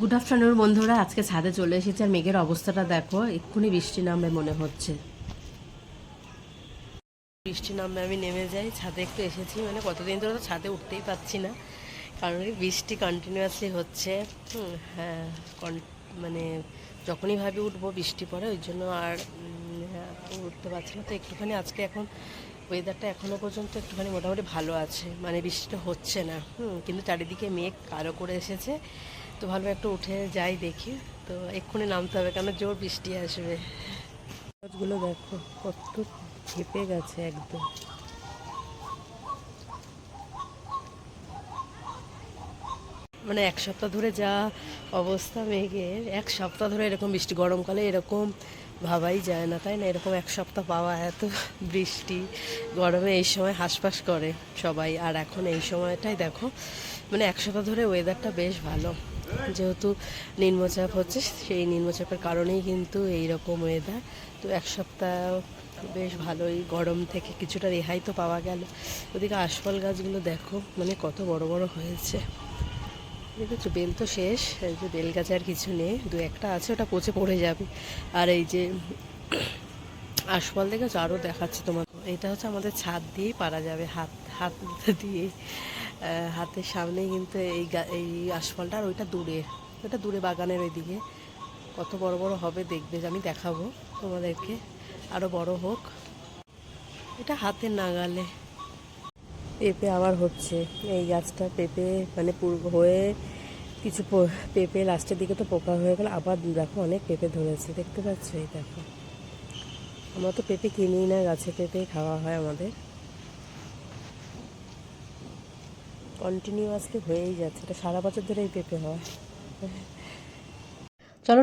Good afternoon বন্ধুরা। আজকে ছাদে চলে এসেছে আর মেঘের অবস্থাটা দেখো এক্ষুনি বৃষ্টি নামবে মনে হচ্ছে। বৃষ্টি নামবে আমি নেমে যাই। ছাদে একটু এসেছি মানে কতদিন ধরে তো ছাদে উঠতেই পারছি না। কারণ বৃষ্টি কন্টিনিউয়াসলি হচ্ছে। হ্যাঁ মানে যখনই ভাবি উঠবো বৃষ্টি পড়ে ওই জন্য আর হ্যাঁ, উঠতে পারছি না। তো একটুখানি আজকে এখন ওয়েদারটা এখনও পর্যন্ত একটুখানি মোটামুটি ভালো আছে। মানে বৃষ্টিটা হচ্ছে না। হুম, কিন্তু চারিদিকে মেঘ কালো করে এসেছে। তো ভালো একটু উঠে যাই দেখি। তো এক্ষুনি নামতে হবে কেন? জোর বৃষ্টি আসবে। গাছগুলো দেখো, কত ঝেপে গেছে একদম। মানে এক সপ্তাহ ধরে যা অবস্থা মেঘের, এক সপ্তাহ ধরে এরকম বৃষ্টি, গরমকালে এরকম ভাবাই যায় না, তাই না? এরকম এক সপ্তাহ পাওয়া এত বৃষ্টি, গরমে এই সময় হাঁসফাঁস করে সবাই। আর এখন এই সময়টাই দেখো মানে এক সপ্তাহ ধরে ওয়েদারটা বেশ ভালো। যেহেতু নিম্নচাপ হচ্ছে, সেই নিম্নচাপের কারণেই কিন্তু এই রকম ওয়েদার তো এক সপ্তাহ বেশ ভালোই, গরম থেকে কিছুটা রেহাই তো পাওয়া গেল। ওদিকে আশফল গাছগুলো দেখো মানে কত বড় বড় হয়েছে। দেখেছ বেল তো শেষ, এই যে বেল গাছে আর কিছু নেই, দু একটা আছে, ওটা পচে পড়ে যাবে। আর এই যে আশফল দেখেছ? আরও দেখাচ্ছে তোমার এটা হচ্ছে আমাদের ছাদ দিয়েই পারা যাবে, হাত হাত দিয়ে। হাতের সামনে কিন্তু এই এই আশফলটা আর ওইটা দূরে ওটা দূরে বাগানের ওইদিকে। কত বড় বড় হবে দেখবে, আমি দেখাবো তোমাদেরকে। আরও বড় হোক। এটা হাতের নাগালে। পেঁপে আবার হচ্ছে। এই গাছটা পেঁপে মানে হয়ে কিছু পেঁপে লাস্টের দিকে তো পোকা হয়ে গেল, আবার দেখো অনেক পেঁপে ধরেছে, দেখতে পাচ্ছ? এই দেখো। আমরা তো পেঁপে কিনি না, গাছে পেঁপে খাওয়া হয় আমাদের। কন্টিনিউ কন্টিনিউয়াসলি হয়েই যাচ্ছে, এটা সারা বছর ধরে এই পেঁপে হয়।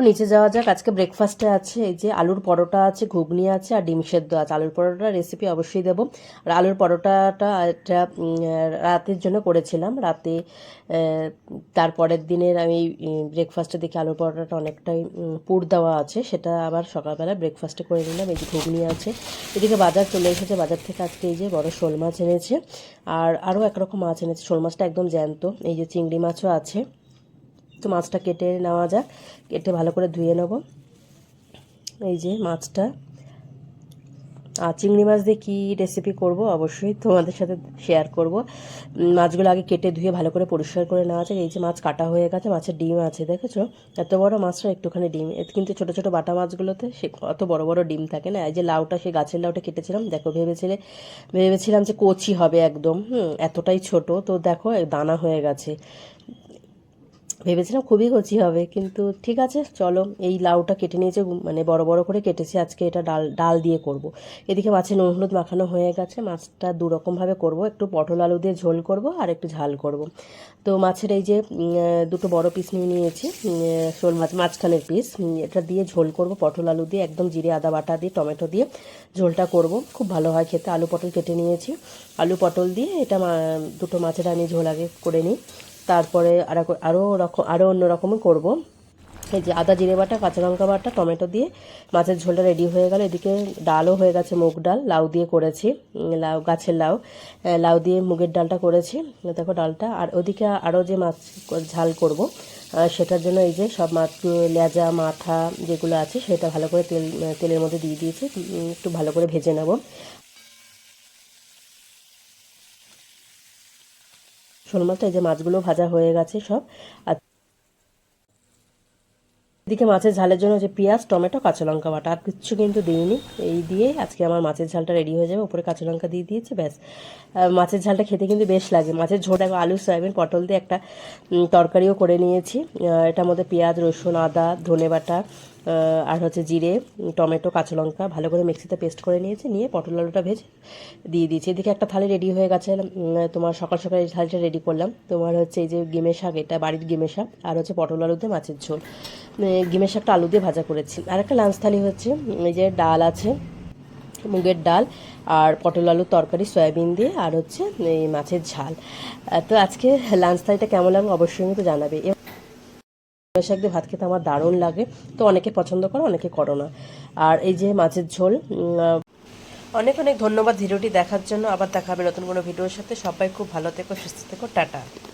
নিচে যাওয়া যাক। আজকে ব্রেকফাস্টে আছে এই যে আলুর পরোটা আছে, ঘুগনি আছে আর ডিম সেদ্ধ আছে। আলুর পরোটা রেসিপি অবশ্যই দেবো। আর আলুর পরোটাটা একটা রাতের জন্য করেছিলাম। রাতে তারপরের দিনের আমি ব্রেকফাস্টে দেখি আলুর পরোটাটা অনেকটাই পুর দেওয়া আছে। সেটা আবার সকালবেলা ব্রেকফাস্টে করে নিলাম। এই যে ঘুগনি আছে। এদিকে বাজার চলে এসেছে। বাজার থেকে আজকে এই যে বড় শোল মাছ এনেছে। আর আরও একরকম মাছ এনেছে। শোল মাছটা একদম জ্যান্ত। এই যে চিংড়ি মাছও আছে। তো মাছটা কেটে নেওয়া যাক। কেটে ভালো করে ধুয়ে নেব। এই যে মাছটা। আর চিংড়ি মাছ দিয়ে কী রেসিপি করব অবশ্যই তোমাদের সাথে শেয়ার করব। মাছগুলো আগে কেটে ধুয়ে ভালো করে পরিষ্কার করে নেওয়া যাক। এই যে মাছ কাটা হয়ে গেছে, মাছের ডিম আছে, দেখেছ? এত বড় মাছটা একটুখানি ডিম। কিন্তু ছোট ছোট বাটা মাছগুলোতে সে অত বড় বড় ডিম থাকে না। এই যে লাউটা সেই গাছের লাউটা কেটেছিলাম, দেখো ভেবেছিলে, ভেবেছিলাম যে কচি হবে একদম। হুম, এতটাই ছোট। তো দেখো দানা হয়ে গেছে। ভেবেছিলাম খুবই কচি হবে, কিন্তু ঠিক আছে, চলো, এই লাউটা কেটে নিয়েছে মানে বড় বড় করে কেটেছি, আজকে এটা ডাল ডাল দিয়ে করব। এদিকে মাছের নুন হলুদ মাখানো হয়ে গেছে, মাছটা দু রকমভাবে করব, একটু পটল আলু দিয়ে ঝোল করব আর একটু ঝাল করব। তো মাছের এই যে দুটো বড় পিস নিয়ে নিয়েছি শোল মাছ, মাঝখানের পিস এটা দিয়ে ঝোল করব, পটল আলু দিয়ে, একদম জিরে, আদা, বাটা দিয়ে, টমেটো দিয়ে ঝোলটা করব, খুব ভালো হয় খেতে, আলু পটল কেটে নিয়েছি, আলু পটল দিয়ে এটা দুটো মাছের আমি ঝোল আগে করে নিই তারপরে আরও আরও রকম আরও অন্য রকমই করব। এই যে আদা জিরে বাটা, কাঁচা লঙ্কা বাটা, টমেটো দিয়ে মাছের ঝোলটা রেডি হয়ে গেল। এদিকে ডালও হয়ে গেছে মুগ ডাল, লাউ দিয়ে করেছি। লাউ, গাছের লাউ। লাউ দিয়ে মুগের ডালটা করেছি। দেখো ডালটা। আর ওদিকে আরও যে মাছ ঝাল করব সেটার জন্য এই যে সব মাছ, লেজা, মাথা যেগুলো আছে, সেটা ভালো করে তেল, তেলের মধ্যে দিয়ে দিয়েছি। একটু ভালো করে ভেজে নেব। শোল মাছটা, এই যে মাছগুলো ভাজা হয়ে গেছে সব। আর এদিকে মাছের ঝালের জন্য যে পেঁয়াজ, টমেটো, কাঁচা লঙ্কা বাটা। আর কিচ্ছু কিন্তু দিইনি। এই দিয়ে আজকে আমার মাছের ঝালটা রেডি হয়ে যাবে। উপরে কাঁচা লঙ্কা দিয়ে দিয়েছে, ব্যাস। মাছের ঝালটা খেতে কিন্তু বেশ লাগে। মাছের ঝোল দেখো আলু, সয়াবিন, পটল দিয়ে একটা তরকারিও করে নিয়েছি। এটার মধ্যে পেঁয়াজ, রসুন, আদা, ধনে বাটা আর হচ্ছে জিরে টমেটো কাঁচা লঙ্কা ভালো করে মিক্সিতে পেস্ট করে নিয়েছি নিয়ে পটল আলুটা ভেজে দিয়ে দিয়েছি। এদিকে একটা থালি রেডি হয়ে গেছে তোমার সকাল সকাল এই থালিটা রেডি করলাম। তোমার হচ্ছে এই যে গেমে শাক এটা বাড়ির গেমে শাক আর হচ্ছে পটল আলুতে মাছের ঝোল। উম, গেমে শাকটা আলু দিয়ে ভাজা করেছি। আর একটা লাঞ্চ থালি হচ্ছে এই যে ডাল আছে মুগের ডাল আর পটল আলুর তরকারি সয়াবিন দিয়ে আর হচ্ছে এই মাছের ঝাল। তো আজকে লাঞ্চ থালিটা কেমন লাগবে অবশ্যই তো জানাবে। শাক দিয়ে ভাত খেতে আমার দারুণ লাগে। তো অনেকে পছন্দ করো, অনেকে করো না। আর এই যে মাছের ঝোল অনেক অনেক ধন্যবাদ ভিডিওটি দেখার জন্য। আবার দেখাবে নতুন কোনো ভিডিওর সাথে। সবাই খুব ভালো থেকো, সুস্থ থেকো, টাটা।